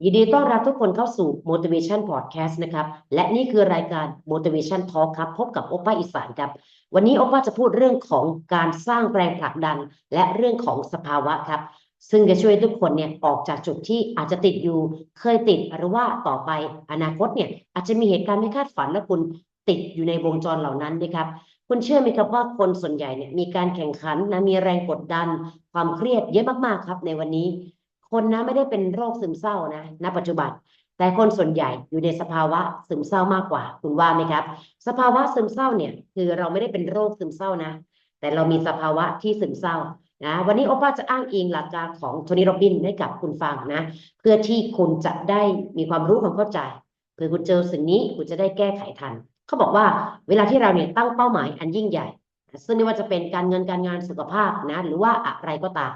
ยินดีต้อนรับทุกคนเข้าสู่ Motivation Podcast นะครับ และนี่คือรายการ Motivation Talk ครับ พบกับโอป้าอีสานครับ วันนี้โอป้าจะพูดเรื่องของการสร้างแรงผลักดัน และเรื่องของสภาวะครับ ซึ่งจะช่วยทุกคนเนี่ยออกจากจุดที่อาจจะติดอยู่ เคยติดหรือว่าต่อไปอนาคตเนี่ยอาจจะมีเหตุการณ์ไม่คาดฝันและคุณติดอยู่ในวงจรเหล่านั้นนะครับคุณเชื่อไหมครับว่าคนส่วนใหญ่เนี่ยมีการแข่งขันนะมีแรงกดดัน ความเครียดเยอะมากๆครับในวันนี้ คนนะไม่ได้เป็นโรคซึมเศร้านะณปัจจุบัน แต่คนส่วนใหญ่อยู่ในสภาวะซึมเศร้ามากกว่า คุณว่าไหมครับ สภาวะซึมเศร้าเนี่ยคือเราไม่ได้เป็นโรคซึมเศร้านะ แต่เรามีสภาวะที่ซึมเศร้านะวันนี้โอป้าจะอ้างอิงหลักการของโทนี่โรบินให้กับคุณฟังนะ เพื่อที่คุณจะได้มีความรู้ความเข้าใจเพื่อคุณเจอสิ่งนี้คุณจะได้แก้ไขทัน เขาบอกว่าเวลาที่เราเนี่ยตั้งเป้าหมายอันยิ่งใหญ่ ซึ่งไม่ว่าจะเป็นการเงินการงานสุขภาพนะ หรือว่าอะไรก็ตาม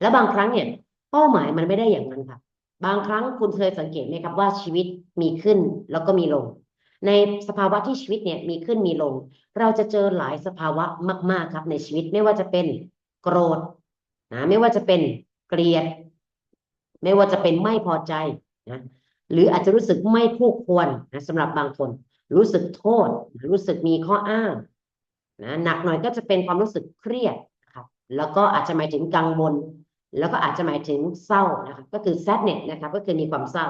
แล้วบางครั้งเนี่ย เป้าหมายมันไม่ได้อย่างนั้นครับบางครั้งคุณเคยสังเกตไหมครับว่าชีวิตมีขึ้นแล้วก็มีลง ในสภาวะที่ชีวิตเนี่ยมีขึ้นมีลง เราจะเจอหลายสภาวะมาก ๆครับในชีวิตไม่ว่าจะเป็นโกรธนะไม่ว่าจะเป็นเกลียด ไม่ว่าจะเป็นไม่พอใจนะหรืออาจจะรู้สึกไม่คู่ควรนะสำหรับบางคน รู้สึกโทษ รู้สึกมีข้ออ้างนะหนักหน่อยก็จะเป็นความรู้สึกเครียดครับแล้วก็อาจจะหมายถึงกังวล แล้วก็อาจจะหมายถึงเศร้านะครับก็คือ sadness นะครับก็คือมีความเศร้า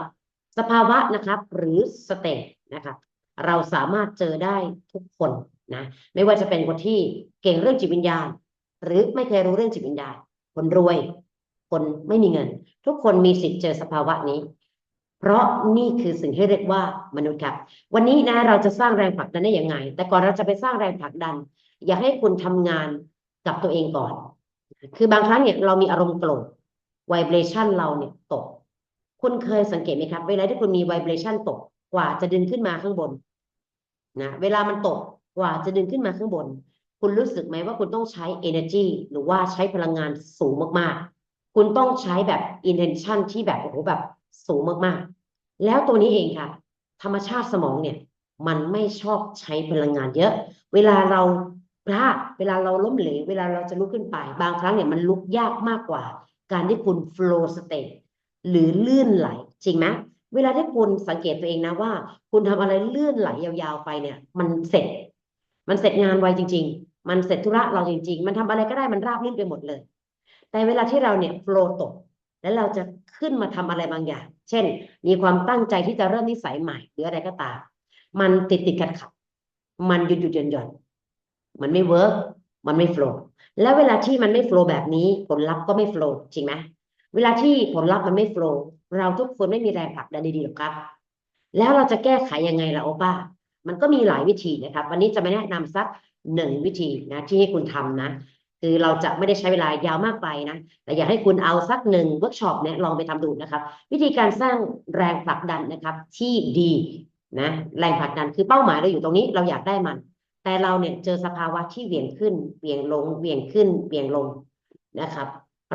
สภาวะนะครับหรือสเตทนะครับเราสามารถเจอได้ทุกคนนะไม่ว่าจะเป็นคนที่เก่งเรื่องจิตวิญญาณ หรือไม่เคยรู้เรื่องจิตวิญญาณ คนรวย คนไม่มีเงิน ทุกคนมีสิทธิ์เจอสภาวะนี้ เพราะนี่คือสิ่งที่เรียกว่ามนุษย์ครับ วันนี้นะเราจะสร้างแรงผลักดันได้ยังไง แต่ก่อนเราจะไปสร้างแรงผลักดัน อยากให้คุณทำงานกับตัวเองก่อน คือบางครั้งเนี่ยเรามีอารมณ์โกรธไวเบรชันเราเนี่ยตก คุณเคยสังเกตไหมครับ เวลาที่คุณมีไวเบรชันตกกว่าจะดึงขึ้นมาข้างบนนะเวลามันตกกว่าจะดึงขึ้นมาข้างบน คุณรู้สึกไหมว่าคุณต้องใช้ energy หรือว่าใช้พลังงานสูงมากๆ คุณต้องใช้แบบ intention ที่แบบโอ้โหแบบสูงมากๆ แล้วตัวนี้เองค่ะ ธรรมชาติสมองเนี่ย มันไม่ชอบใช้พลังงานเยอะ เวลาเรา พลาดเวลาเราล้มเหลวเวลาเราจะลุกขึ้นไป บางครั้งเนี่ยมันลุกยากมากกว่า การที่คุณ flow state หรือลื่นไหลจริงไหมเวลาที่คุณสังเกตตัวเองนะว่า คุณทำอะไรเลื่อนไหลยาวๆไปเนี่ย มันเสร็จ มันเสร็จงานไวจริง ๆ มันเสร็จธุระเราจริง ๆ มันทำอะไรก็ได้มันราบรื่นไปหมดเลย แต่เวลาที่เราเนี่ย flow ตกแล้วเราจะขึ้นมาทำอะไรบางอย่าง เช่น มีความตั้งใจที่จะเริ่มนิสัยใหม่หรืออะไรก็ตาม มันติดติดขัดขัดมันหยุดหยุดหย่อนหย่อน มันไม่เวิร์กมันไม่โฟล์แล้วเวลาที่มันไม่โฟล์แบบนี้ผลลัพธ์ก็ไม่โฟล์จริงไหมเวลาที่ผลลัพธ์มันไม่โฟล์เราทุกคนไม่มีแรงผลักดันดีๆหรอกครับ แล้วเราจะแก้ไขยังไงล่ะโอป้า มันก็มีหลายวิธีนะครับ วันนี้จะมาแนะนำสักหนึ่งวิธีนะที่ให้คุณทำนะ คือเราจะไม่ได้ใช้เวลายาวมากไปนะ แต่อยากให้คุณเอาสักหนึ่งเวิร์กช็อปเนี่ยลองไปทำดูนะครับ วิธีการสร้างแรงผลักดันนะครับที่ดีนะแรงผลักดันคือเป้าหมายเราอยู่ตรงนี้เราอยากได้มัน แต่เราเนี่ยเจอสภาวะที่เหวี่ยงขึ้นเหวี่ยงลงเหวี่ยงขึ้นเหวี่ยงลงนะครับ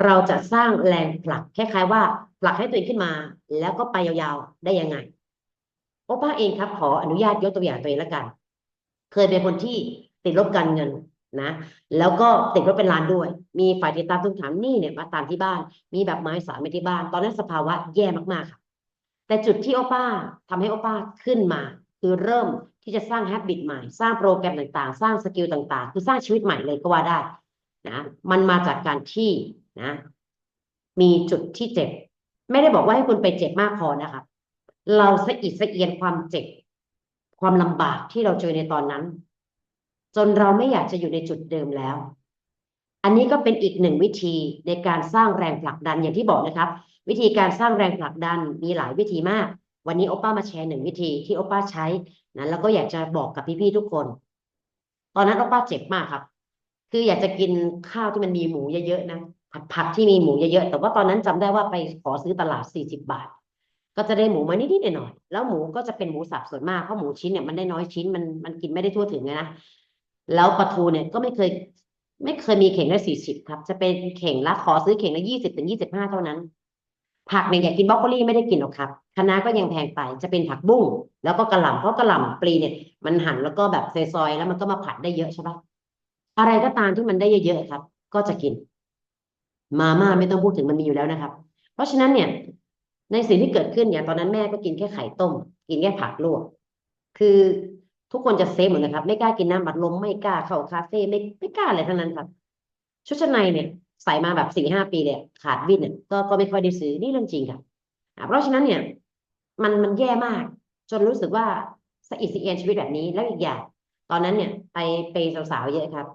เราจะสร้างแรงผลักคล้ายๆว่าผลักให้ตัวเองขึ้นมา แล้วก็ไปยาวๆได้ยังไงโอป้าเองครับ ขออนุญาตยกตัวอย่างตัวเองละกัน เคยเป็นคนที่ติดลบการเงินนะ แล้วก็ติดลบเป็นล้านด้วย มีฝ่ายติดตามทุกถามนี่เนี่ยมาตามที่บ้าน มีแบบไม้สารไม่ที่บ้าน ตอนนั้นสภาวะแย่มากๆค่ะ แต่จุดที่โอป้าทำให้โอป้าขึ้นมา คือเริ่ม ที่จะสร้างแฮบบิตใหม่ สร้างโปรแกรมต่างๆ สร้างสกิลต่างๆ คือสร้างชีวิตใหม่เลยก็ว่าได้นะมันมาจากการที่นะ มีจุดที่เจ็บ ไม่ได้บอกว่าให้คุณไปเจ็บมากพอนะครับเราสะอิดสะเอียนความเจ็บ ความลำบากที่เราเจอในตอนนั้น จนเราไม่อยากจะอยู่ในจุดเดิมแล้ว อันนี้ก็เป็นอีกหนึ่งวิธีในการสร้างแรงผลักดันอย่างที่บอกนะครับ วิธีการสร้างแรงผลักดันมีหลายวิธีมาก วันนี้โอป้ามาแชร์หนึ่งวิธีที่โอป้าใช้นะแล้วก็อยากจะบอกกับพี่ๆทุกคน ตอนนั้นโอป้าเจ็บมากครับ คืออยากจะกินข้าวที่มันมีหมูเยอะๆนะผัดผัดที่มีหมูเยอะๆแต่ว่าตอนนั้นจำได้ว่าไปขอซื้อตลาดสี่สิบบาท ก็จะได้หมูมานิดๆหน่อยๆแล้วหมูก็จะเป็นหมูสับส่วนมากเพราะหมูชิ้นเนี่ยมันได้น้อยชิ้นมันมันกินไม่ได้ทั่วถึงนะแล้วปลาทูเนี่ยก็ไม่เคย ไม่เคยมีเข่งละสี่สิบครับ จะเป็นเข่งละขอซื้อเข่งละยี่สิบถึงยี่สิบห้าเท่านั้น ผักเนี่ยอยากกินบรอกโคลีไม่ได้กินหรอกครับคะน้าก็ยังแพงไปจะเป็นผักบุ้งแล้วก็กระหล่ำเพราะกระหล่ำปลีเนี่ย มันหั่นแล้วก็แบบซอยๆแล้วมันก็มาผัดได้เยอะใช่ปะอะไรก็ตามที่มันได้เยอะๆครับ ก็จะกิน มาม่าไม่ต้องพูดถึงมันมีอยู่แล้วนะครับ เพราะฉะนั้นเนี่ย ในสิ่งที่เกิดขึ้นเนี่ยตอนนั้นแม่ก็กินแค่ไข่ต้ม กินแค่ผักลวก คือทุกคนจะเซฟหมดเลยครับ ไม่กล้ากินน้ำบัดลมไม่กล้าเข้าคาเฟ่ไม่ไม่กล้าอะไรทั้งนั้นครับ ชุดชั้นในเนี่ย ใส่มาแบบสี่ห้าปีเลยขาดวินเนี่ยก็ก็ไม่ค่อยได้ซื้อนี่เรื่องจริงครับอ่าเพราะฉะนั้นเนี่ย มันมันแย่มาก จนรู้สึกว่าสะอิดสะเอียนชีวิตแบบนี้แล้วอีกอย่างตอนนั้นเนี่ย ไปเปย์สาวๆเยอะครับ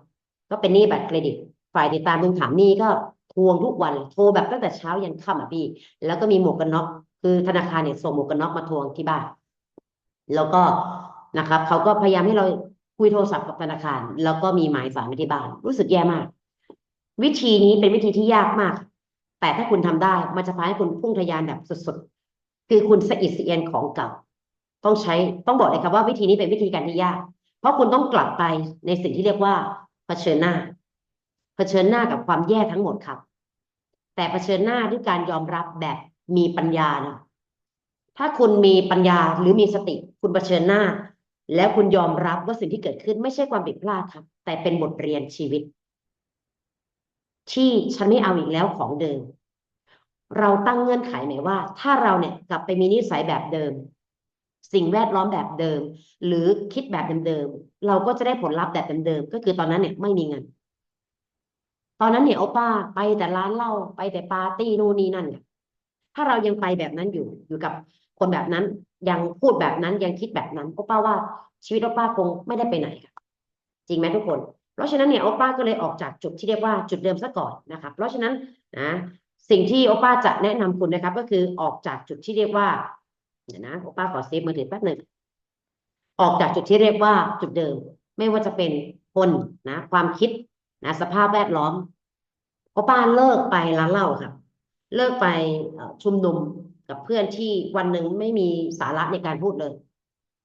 ก็เป็นหนี้บัตรเครดิต ฝ่ายติดตามทวงถามหนี้ก็ทวงทุกวันโทรแบบตั้งแต่เช้ายันค่ำอะพี่ แล้วก็มีหมวกกันน็อกคือธนาคารเนี่ยส่งหมวกกันน็อกมาทวงที่บ้านแล้วก็นะครับเขาก็พยายามให้เราคุยโทรศัพท์กับธนาคาร แล้วก็มีหมายสารมาที่บ้าน รู้สึกแย่มาก วิธีนี้เป็นวิธีที่ยากมาก แต่ถ้าคุณทำได้ มันจะพาให้คุณพุ่งทะยานแบบสุดๆ คือคุณสะอิดสะเอียนของเก่า ต้องใช้ ต้องบอกเลยครับว่าวิธีนี้เป็นวิธีการที่ยาก เพราะคุณต้องกลับไปในสิ่งที่เรียกว่าเผชิญหน้า เผชิญหน้ากับความแย่ทั้งหมดครับ แต่เผชิญหน้าด้วยการยอมรับแบบมีปัญญานะถ้าคุณมีปัญญาหรือมีสติ คุณเผชิญหน้า แล้วคุณยอมรับว่าสิ่งที่เกิดขึ้นไม่ใช่ความผิดพลาดครับ แต่เป็นบทเรียนชีวิต ที่ฉันไม่เอาอีกแล้วของเดิม เราตั้งเงื่อนไขไหมว่า ถ้าเราเนี่ยกลับไปมีนิสัยแบบเดิม สิ่งแวดล้อมแบบเดิม หรือคิดแบบเดิมๆเราก็จะได้ผลลัพธ์แบบเดิมๆก็คือตอนนั้นเนี่ยไม่มีเงิน ตอนนั้นเนี่ยโอป้าไปแต่ร้านเหล้าไปแต่ปาร์ตี้นู่นนี่นั่นเนี่ยถ้าเรายังไปแบบนั้นอยู่อยู่กับคนแบบนั้นยังพูดแบบนั้นยังคิดแบบนั้นโอป้าว่าชีวิตโอป้าคงไม่ได้ไปไหนครับจริงไหมทุกคน เพราะฉะนั้นเนี่ยโอป้าก็เลยออกจากจุดที่เรียกว่าจุดเดิมซะก่อนนะครับเพราะฉะนั้นนะสิ่งที่โอป้าจะแนะนำคุณนะครับ ก็คือออกจากจุดที่เรียกว่าเดี๋ยวนะโอป้าขอเซฟมือถือแป๊บหนึ่งออกจากจุดที่เรียกว่าจุดเดิม ไม่ว่าจะเป็นคนนะ ความคิดนะสภาพแวดล้อมโอป้าเลิกไปร้านเหล้าครับ เลิกไปชุมนุมกับเพื่อนที่วันหนึ่งไม่มีสาระในการพูดเลย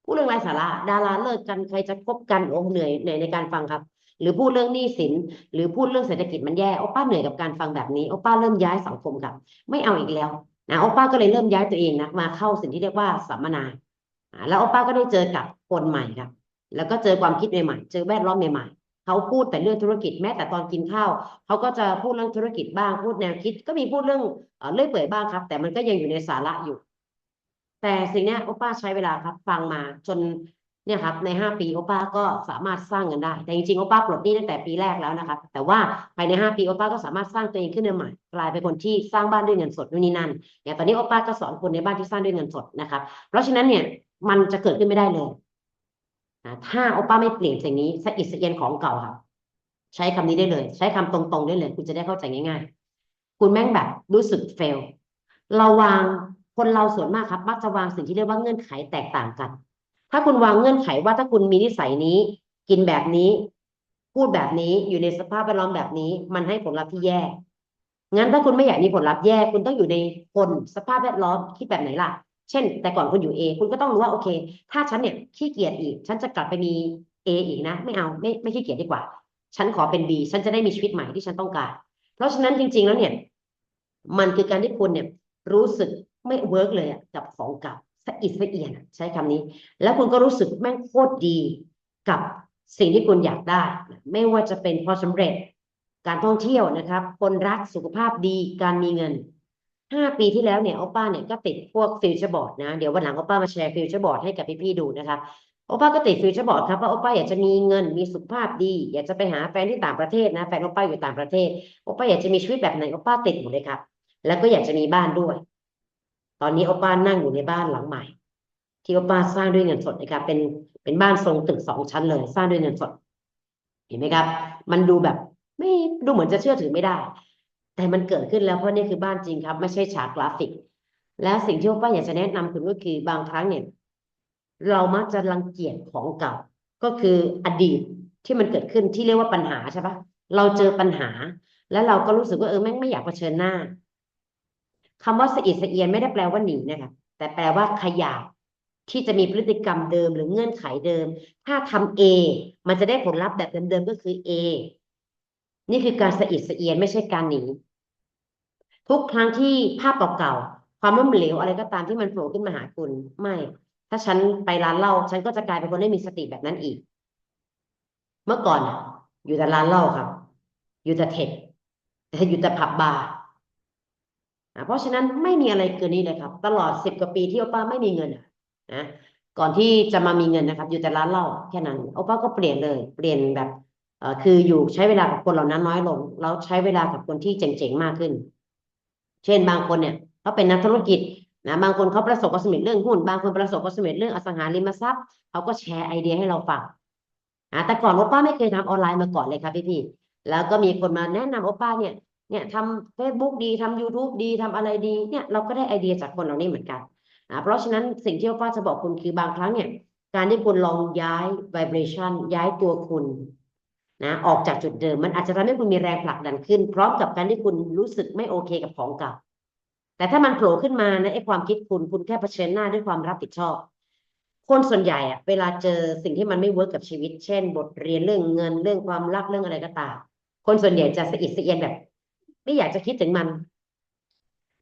พูดเรื่องไร้สาระ ดาราเลิกกันใครจะคบกันโอ้เหนื่อยเหนื่อยในการฟังครับ หรือพูดเรื่องหนี้สิน หรือพูดเรื่องเศรษฐกิจมันแย่โอป้าเหนื่อยกับการฟังแบบนี้โอป้าเริ่มย้ายสังคมครับ ไม่เอาอีกแล้วนะโอป้าก็เลยเริ่มย้ายตัวเองนะมาเข้าสิ่งที่เรียกว่าสัมมนาแล้วโอป้าก็ได้เจอกับคนใหม่ครับ แล้วก็เจอความคิดใหม่ๆเจอแวดล้อมใหม่ๆเขาพูดแต่เรื่องธุรกิจแม้แต่ตอนกินข้าวเขาก็จะพูดเรื่องธุรกิจบ้างพูดแนวคิด ก็มีพูดเรื่องเลื่อยเปื่อยบ้างครับ แต่มันก็ยังอยู่ในสาระอยู่ แต่สิ่งนี้โอป้าใช้เวลาครับ ฟังมาจน เนี่ยครับในห้าปีโอป้าก็สามารถสร้างเงินได้ แต่จริงๆโอป้าปลดหนี้ตั้งแต่ปีแรกแล้วนะครับ แต่ว่าภายในห้าปีโอป้าก็สามารถสร้างตัวเองขึ้นมาใหม่กลายเป็นคนที่สร้างบ้านด้วยเงินสดนู่นนี่นั่นอย่างตอนนี้โอป้าก็สอนคนในบ้านที่สร้างด้วยเงินสดนะครับ เพราะฉะนั้นเนี่ยมันจะเกิดขึ้นไม่ได้เลยนะถ้าโอป้าไม่เปลี่ยนสิ่งนี้สะอิดสะเอียนของเก่าครับ ใช้คำนี้ได้เลย ใช้คำตรงๆได้เลย คุณจะได้เข้าใจง่าย ๆ คุณแม่งแบบรู้สึกเฟลเราวางคนเราส่วนมากครับ มักจะวางสิ่งที่เรียกว่าเงื่อนไขแตกต่างกัน ถ้าคุณวางเงื่อนไขว่าถ้าคุณมีนิสัยนี้ กินแบบนี้ พูดแบบนี้อยู่ในสภาพแวดล้อมแบบนี้ มันให้ผลลัพธ์ที่แย่งั้นถ้าคุณไม่อยากมีผลลัพธ์แย่คุณต้องอยู่ในคนสภาพแวดล้อมคิดแบบไหนล่ะ เช่น แต่ก่อนคุณอยู่ A คุณก็ต้องรู้ว่าโอเค ถ้าฉันเนี่ยขี้เกียจอีก ฉันจะกลับไปมี A อีกนะ ไม่เอาไม่ไม่ขี้เกียจดีกว่า ฉันขอเป็น B ฉันจะได้มีชีวิตใหม่ที่ฉันต้องการ เพราะฉะนั้นจริง ๆ แล้วเนี่ย มันคือการที่คุณเนี่ย รู้สึกไม่เวิร์กเลยอะกับของเก่า สะอิดสะเอียนใช้คำนี้ แล้วคุณก็รู้สึกแม่งโคตรดีกับสิ่งที่คุณอยากได้ ไม่ว่าจะเป็นพอสำเร็จ การท่องเที่ยวนะครับ คนรักสุขภาพดีการมีเงินห้าปีที่แล้วเนี่ยโอป้าเนี่ยก็ติดพวกฟิวเจอร์บอร์ดนะ เดี๋ยววันหลังโอป้ามาแชร์ฟิวเจอร์บอร์ดให้กับพี่ๆดูนะครับโอป้าก็ติดฟิวเจอร์บอร์ดครับว่าโอป้าอยากจะมีเงินมีสุขภาพดี อยากจะไปหาแฟนที่ต่างประเทศนะแฟนโอป้าอยู่ต่างประเทศโอป้าอยากจะมีชีวิตแบบไหนโอป้าติดหมดเลยครับ แล้วก็อยากจะมีบ้านด้วย ตอนนี้โอป้านั่งอยู่ในบ้านหลังใหม่ ที่โอป้าสร้างด้วยเงินสดนะครับเป็นเป็นบ้านทรงตึกสองชั้นเลย สร้างด้วยเงินสด เห็นไหมครับ มันดูแบบ ไม่ดูเหมือนจะเชื่อถือไม่ได้ แต่มันเกิดขึ้นแล้วเพราะนี่คือบ้านจริงครับ ไม่ใช่ฉากกราฟิก และสิ่งที่โอป้าอยากจะแนะนำคุณก็คือบางครั้งเนี่ย เรามักจะรังเกียจของเก่า ก็คืออดีตที่มันเกิดขึ้นที่เรียกว่าปัญหาใช่ปะเราเจอปัญหา แล้วเราก็รู้สึกว่าเออแม่งไม่อยากเผชิญหน้า คำว่าสะอิดสะเอียนไม่ได้แปลว่าหนีนะคะแต่แปลว่าขยาดที่จะมีพฤติกรรมเดิมหรือเงื่อนไขเดิม ถ้าทำ A มันจะได้ผลลัพธ์แบบเดิมๆก็คือ A นี่คือการสะอิดสะเอียนไม่ใช่การหนีทุกครั้งที่ภาพเก่าๆความล้มเหลวอะไรก็ตามที่มันโผล่ขึ้นมาหาคุณไม่ ถ้าฉันไปร้านเหล้าฉันก็จะกลายเป็นคนไม่มีสติแบบนั้นอีก เมื่อก่อนอะอยู่แต่ร้านเหล้าครับ อยู่แต่เทคแต่อยู่แต่ผับบาร์ อะเพราะฉะนั้นไม่มีอะไรเกินนี้เลยครับ ตลอดสิบกว่าปีที่โอป้าไม่มีเงินอะนะก่อนที่จะมามีเงินนะครับ อยู่แต่ร้านเหล้าแค่นั้นโอป้าก็เปลี่ยนเลย เปลี่ยนแบบเอ่อคืออยู่ใช้เวลากับคนเหล่านั้นน้อยลง แล้วใช้เวลากับคนที่เจ๋งๆมากขึ้น เช่นบางคนเนี่ยเขาเป็นนักธุรกิจนะบางคนเขาประสบความสำเร็จเรื่องหุ้น บางคนประสบความสำเร็จเรื่องอสังหาริมทรัพย์เขาก็แชร์ไอเดียให้เราฟังอะแต่ก่อนโอป้าไม่เคยทำออนไลน์มาก่อนเลยครับพี่ๆแล้วก็มีคนมาแนะนำโอป้าเนี่ย เนี่ยทำ Facebook ดีทำ YouTube ดีทำอะไรดีเนี่ยเราก็ได้ไอเดียจากคนเหล่านี้เหมือนกันอ่าเพราะฉะนั้นสิ่งที่ป้าจะบอกคุณคือบางครั้งเนี่ย การที่คุณลองย้าย vibration ย้ายตัวคุณนะออกจากจุดเดิม มันอาจจะทำให้คุณมีแรงผลักดันขึ้น พร้อมกับการที่คุณรู้สึกไม่โอเคกับของเก่าแต่ถ้ามันโผล่ขึ้นมานะไอ้ความคิดคุณคุณแค่เผชิญหน้าด้วยความรับผิดชอบ คนส่วนใหญ่อะเวลาเจอสิ่งที่มันไม่เวิร์กกับชีวิต เช่น บทเรียนเรื่องเงินเรื่องความรักเรื่องอะไรก็ตามคนส่วนใหญ่จะสะอิดสะเอียนแบบ ไม่อยากจะคิดถึงมัน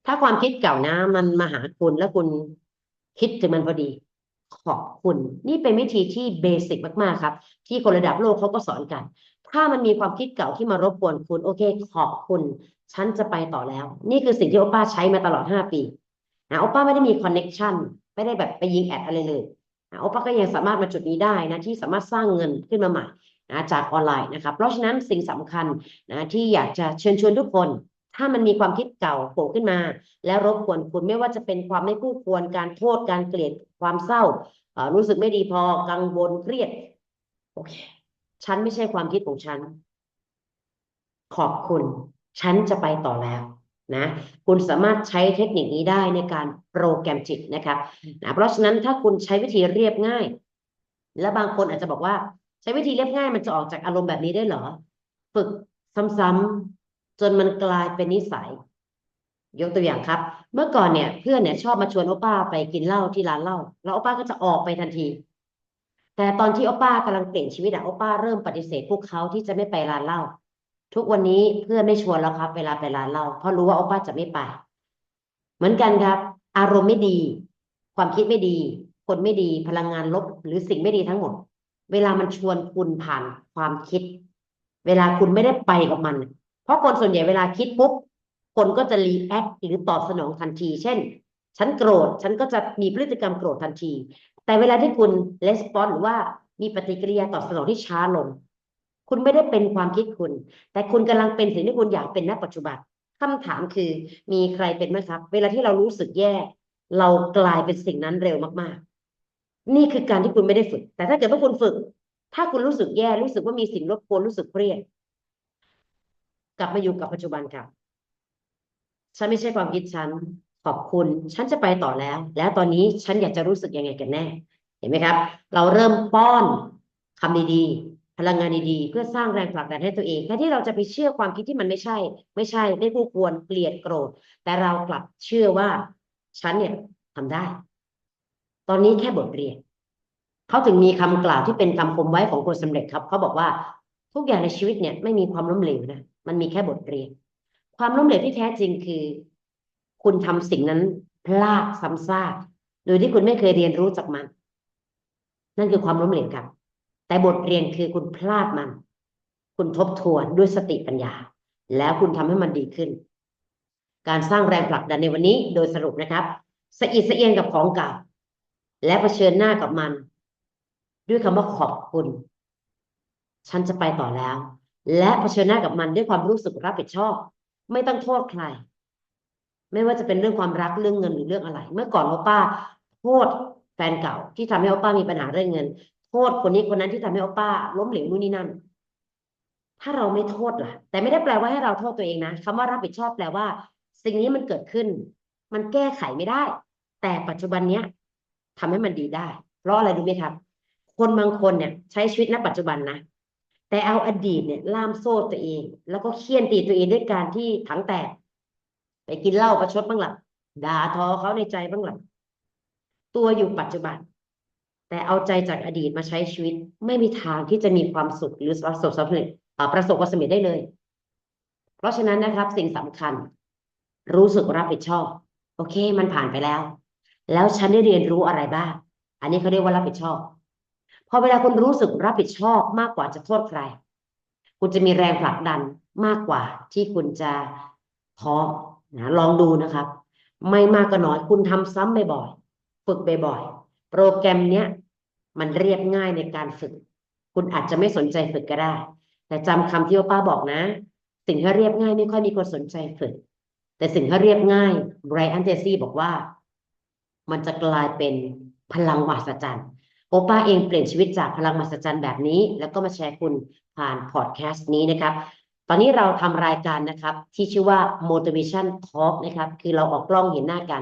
ถ้าความคิดเก่านะ มันมาหาคุณแล้วคุณคิดถึงมันพอดี ขอบคุณ นี่เป็นวิธีที่เบสิกมากๆครับ ที่คนระดับโลกเขาก็สอนกัน ถ้ามันมีความคิดเก่าที่มารบกวนคุณ โอเค ขอบคุณ ฉันจะไปต่อแล้ว นี่คือสิ่งที่โอป้าใช้มาตลอดห้าปีนะโอป้าไม่ได้มีคอนเน็กชันไม่ได้แบบไปยิงแอดอะไรเลยนะโอป้าก็ยังสามารถมาจุดนี้ได้นะที่สามารถสร้างเงินขึ้นมาใหม่ นะจากออนไลน์นะครับเพราะฉะนั้นสิ่งสำคัญนะที่อยากจะเชิญชวนทุกคน ถ้ามันมีความคิดเก่าโผล่ขึ้นมา แล้วรบกวนคุณไม่ว่าจะเป็นความไม่คู่ควรการโทษการเกลียดความเศร้า รู้สึกไม่ดีพอกังวลเครียดโอเคฉันไม่ใช่ความคิดของฉัน ขอบคุณ ฉันจะไปต่อแล้วนะคุณสามารถใช้เทคนิคนี้ได้ในการโปรแกรมจิตนะครับนะเพราะฉะนั้นถ้าคุณใช้วิธีเรียบง่าย และบางคนอาจจะบอกว่า ใช้วิธีเรียบง่ายมันจะออกจากอารมณ์แบบนี้ได้เหรอ ฝึกซ้ำๆจนมันกลายเป็นนิสัย ยกตัวอย่างครับ เมื่อก่อนเนี่ย เพื่อนเนี่ยชอบมาชวนโอป้าไปกินเหล้าที่ร้านเหล้าแล้วโอป้าก็จะออกไปทันที แต่ตอนที่โอป้ากำลังเปลี่ยนชีวิตอะโอป้าเริ่มปฏิเสธพวกเขาที่จะไม่ไปร้านเหล้าทุกวันนี้เพื่อนไม่ชวนแล้วครับ เวลาไปร้านเหล้าเพราะรู้ว่าโอป้าจะไม่ไป เหมือนกันครับ อารมณ์ไม่ดี ความคิดไม่ดี คนไม่ดีพลังงานลบ หรือสิ่งไม่ดีทั้งหมด เวลามันชวนคุณผ่านความคิด เวลาคุณไม่ได้ไปกับมัน เพราะคนส่วนใหญ่เวลาคิดปุ๊บคนก็จะรีแอคหรือตอบสนองทันที เช่น ฉันโกรธ ฉันก็จะมีพฤติกรรมโกรธทันที แต่เวลาที่คุณレスปอนหรือว่ามีปฏิกิริยาตอบสนองที่ช้าลง คุณไม่ได้เป็นความคิดคุณ แต่คุณกำลังเป็นสิ่งที่คุณอยากเป็นณปัจจุบันคำถามคือมีใครเป็นไหมครับ เวลาที่เรารู้สึกแย่ เรากลายเป็นสิ่งนั้นเร็วมากๆ นี่คือการที่คุณไม่ได้ฝึก แต่ถ้าเกิดว่าคุณฝึก ถ้าคุณรู้สึกแย่รู้สึกว่ามีสิ่งรบกวนรู้สึกเครียดกลับมาอยู่กับปัจจุบันครับฉันไม่ใช่ความคิดฉันขอบคุณ ฉันจะไปต่อแล้ว แล้วตอนนี้ฉันอยากจะรู้สึกยังไงกันแน่ เห็นไหมครับ เราเริ่มป้อนคำดีๆ พลังงานดีๆ เพื่อสร้างแรงผลักดันให้ตัวเองแทนที่เราจะไปเชื่อความคิดที่มันไม่ใช่ ไม่ใช่ไม่คู่ควรเกลียดโกรธ แต่เรากลับเชื่อว่า ฉันเนี่ยทำได้ ตอนนี้แค่บทเรียนเขาถึงมีคำกล่าวที่เป็นคำคมไว้ของคนสำเร็จครับเขาบอกว่าทุกอย่างในชีวิตเนี่ยไม่มีความล้มเหลวนะมันมีแค่บทเรียน ความล้มเหลวที่แท้จริงคือ คุณทำสิ่งนั้นพลาดซ้ำซากโดยที่คุณไม่เคยเรียนรู้จากมัน นั่นคือความล้มเหลวครับ แต่บทเรียนคือคุณพลาดมัน คุณทบทวนด้วยสติปัญญา แล้วคุณทำให้มันดีขึ้น การสร้างแรงผลักดันในวันนี้โดยสรุปนะครับสะอิดสะเอียนกับของเก่า และเผชิญหน้ากับมัน ด้วยคำว่าขอบคุณ ฉันจะไปต่อแล้ว และเผชิญหน้ากับมันด้วยความรู้สึกรับผิดชอบ ไม่ต้องโทษใคร ไม่ว่าจะเป็นเรื่องความรักเรื่องเงินหรือเรื่องอะไร เมื่อก่อนโอป้าโทษแฟนเก่า ที่ทำให้โอป้ามีปัญหาเรื่องเงินโทษคนนี้คนนั้นที่ทำให้โอป้า ล้มเหลวนู่นนี่นั่นถ้าเราไม่โทษล่ะ แต่ไม่ได้แปลว่าให้เราโทษตัวเองนะคำว่ารับผิดชอบแปลว่า สิ่งนี้มันเกิดขึ้น มันแก้ไขไม่ได้ แต่ปัจจุบันเนี้ย ทำให้มันดีได้ เพราะอะไรรู้ไหมครับ คนบางคนเนี่ยใช้ชีวิตณปัจจุบันนะ แต่เอาอดีตเนี่ยล่ามโซ่ตัวเอง แล้วก็เคี่ยนตีตัวเองด้วยการที่ถังแตก ไปกินเหล้าประชดบ้างหล่ะด่าทอเขาในใจบ้างหล่ะตัวอยู่ปัจจุบัน แต่เอาใจจากอดีตมาใช้ชีวิต ไม่มีทางที่จะมีความสุขหรือประสบความสำเร็จประสบความสำเร็จได้เลย เพราะฉะนั้นนะครับ สิ่งสำคัญ รู้สึกรับผิดชอบ โอเค มันผ่านไปแล้ว แล้วฉันได้เรียนรู้อะไรบ้าง อันนี้เขาเรียกว่ารับผิดชอบ พอเวลาคุณรู้สึกรับผิดชอบมากกว่าจะโทษใคร คุณจะมีแรงผลักดันมากกว่าที่คุณจะท้อนะลองดูนะครับ ไม่มากก็น้อยคุณทำซ้ำบ่อยๆฝึกบ่อยๆโปรแกรมเนี้ยมันเรียบง่ายในการฝึก คุณอาจจะไม่สนใจฝึกก็ได้ แต่จำคำที่ว่าป้าบอกนะ สิ่งที่เรียบง่ายไม่ค่อยมีคนสนใจฝึก แต่สิ่งที่เรียบง่ายไบรอันเจซี่บอกว่า มันจะกลายเป็นพลังมหัศจรรย์โอป้าเองเปลี่ยนชีวิตจากพลังมหัศจรรย์แบบนี้ แล้วก็มาแชร์คุณผ่านพอดแคสต์นี้นะครับ ตอนนี้เราทำรายการนะครับ ที่ชื่อว่า motivation talk นะครับ คือเราออกกล้องเห็นหน้ากัน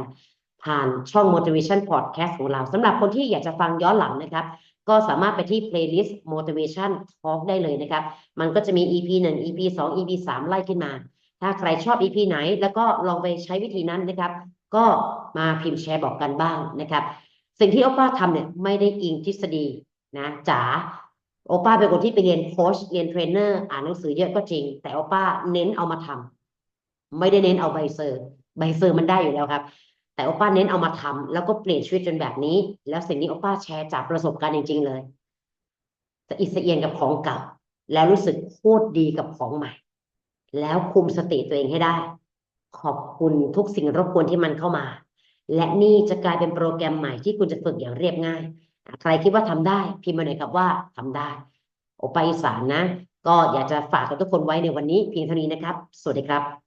ผ่านช่อง motivation podcast ของเราสำหรับคนที่อยากจะฟังย้อนหลังนะครับ ก็สามารถไปที่ playlist motivation talk ได้เลยนะครับ มันก็จะมี EP 1 EP 2 EP 3 ไล่ขึ้นมา ถ้าใครชอบ EP ไหน แล้วก็ลองไปใช้วิธีนั้นนะครับ ก็มาพิมพ์แชร์บอกกันบ้างนะครับ สิ่งที่โอป้าทำเนี่ยไม่ได้อิงทฤษฎีนะจ๋าโอป้าเป็นคนที่ไปเรียนโค้ชเรียนเทรนเนอร์อ่านหนังสือเยอะก็จริง แต่โอป้าเน้นเอามาทำไม่ได้เน้นเอาใบเซอร์ ใบเซอร์มันได้อยู่แล้วครับ แต่โอป้าเน้นเอามาทำแล้วก็เปลี่ยนชีวิตจนแบบนี้ แล้วสิ่งนี้โอป้าแชร์จากประสบการณ์จริง ๆ เลยสะอิสเอียนกับของเก่า แล้วรู้สึกโคตรดีกับของใหม่ แล้วคุมสติตัวเองให้ได้ ขอบคุณทุกสิ่งรบกวนที่มันเข้ามา และนี่จะกลายเป็นโปรแกรมใหม่ที่คุณจะฝึกอย่างเรียบง่าย ใครคิดว่าทำได้ พิมพ์มาหน่อยครับว่าทำได้ โอไปอีสานนะ ก็อยากจะฝากกับทุกคนไว้ในวันนี้เพียงเท่านี้นะครับ สวัสดีครับ